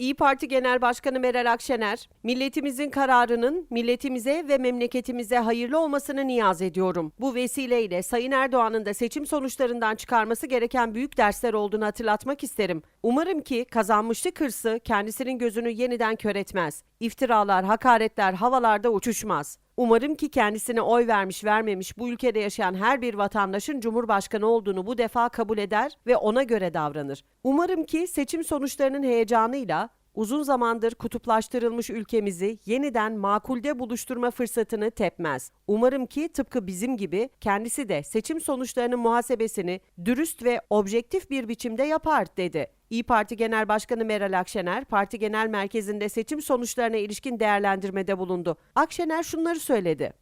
İyi Parti Genel Başkanı Meral Akşener, milletimizin kararının milletimize ve memleketimize hayırlı olmasını niyaz ediyorum. Bu vesileyle Sayın Erdoğan'ın da seçim sonuçlarından çıkarması gereken büyük dersler olduğunu hatırlatmak isterim. Umarım ki kazanmışlık hırsı kendisinin gözünü yeniden kör etmez. İftiralar, hakaretler havalarda uçuşmaz. Umarım ki kendisine oy vermiş vermemiş bu ülkede yaşayan her bir vatandaşın Cumhurbaşkanı olduğunu bu defa kabul eder ve ona göre davranır. Umarım ki seçim sonuçlarının heyecanıyla uzun zamandır kutuplaştırılmış ülkemizi yeniden makulde buluşturma fırsatını tepmez. Umarım ki tıpkı bizim gibi kendisi de seçim sonuçlarının muhasebesini dürüst ve objektif bir biçimde yapar dedi. İyi Parti Genel Başkanı Meral Akşener, parti genel merkezinde seçim sonuçlarına ilişkin değerlendirmede bulundu. Akşener şunları söyledi.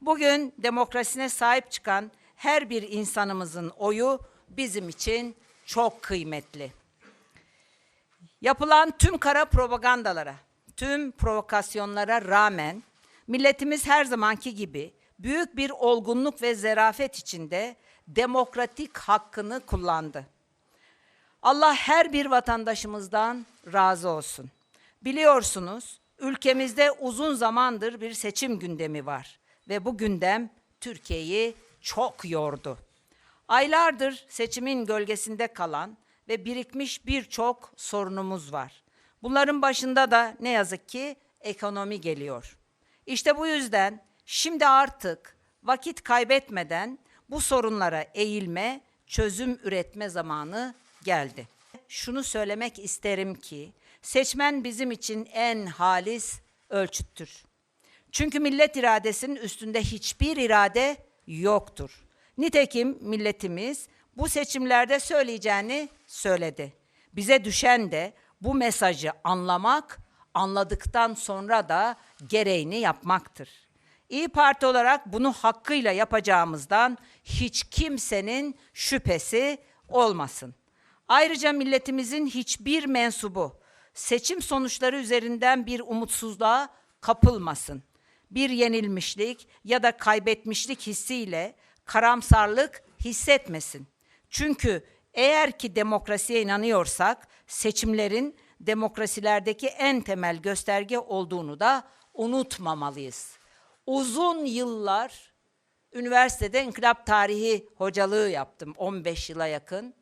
Bugün demokrasine sahip çıkan her bir insanımızın oyu bizim için çok kıymetli. Yapılan tüm kara propagandalara, tüm provokasyonlara rağmen milletimiz her zamanki gibi büyük bir olgunluk ve zerafet içinde demokratik hakkını kullandı. Allah her bir vatandaşımızdan razı olsun. Biliyorsunuz ülkemizde uzun zamandır bir seçim gündemi var ve bu gündem Türkiye'yi çok yordu. Aylardır seçimin gölgesinde kalan ve birikmiş birçok sorunumuz var. Bunların başında da ne yazık ki ekonomi geliyor. İşte bu yüzden şimdi artık vakit kaybetmeden bu sorunlara eğilme, çözüm üretme zamanı geldi. Şunu söylemek isterim ki seçmen bizim için en halis ölçüttür. Çünkü millet iradesinin üstünde hiçbir irade yoktur. Nitekim milletimiz bu seçimlerde söyleyeceğini söyledi. Bize düşen de bu mesajı anlamak, anladıktan sonra da gereğini yapmaktır. İyi Parti olarak bunu hakkıyla yapacağımızdan hiç kimsenin şüphesi olmasın. Ayrıca milletimizin hiçbir mensubu seçim sonuçları üzerinden bir umutsuzluğa kapılmasın. Bir yenilmişlik ya da kaybetmişlik hissiyle karamsarlık hissetmesin. Çünkü eğer ki demokrasiye inanıyorsak seçimlerin demokrasilerdeki en temel gösterge olduğunu da unutmamalıyız. Uzun yıllar üniversitede inkılap tarihi hocalığı yaptım 15 yıla yakın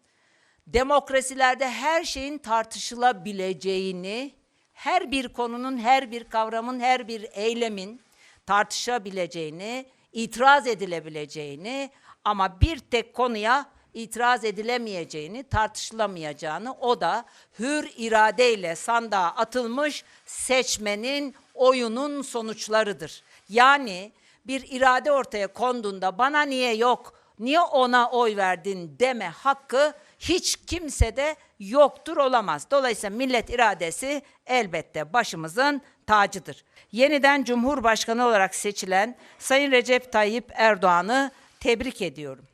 demokrasilerde her şeyin tartışılabileceğini, her bir konunun, her bir kavramın, her bir eylemin tartışabileceğini, itiraz edilebileceğini ama bir tek konuya itiraz edilemeyeceğini, tartışılamayacağını o da hür iradeyle sandığa atılmış seçmenin oyunun sonuçlarıdır. Yani bir irade ortaya konduğunda bana niye yok, niye ona oy verdin deme hakkı hiç kimsede yoktur olamaz. Dolayısıyla millet iradesi elbette başımızın tacıdır. Yeniden Cumhurbaşkanı olarak seçilen Sayın Recep Tayyip Erdoğan'ı tebrik ediyorum.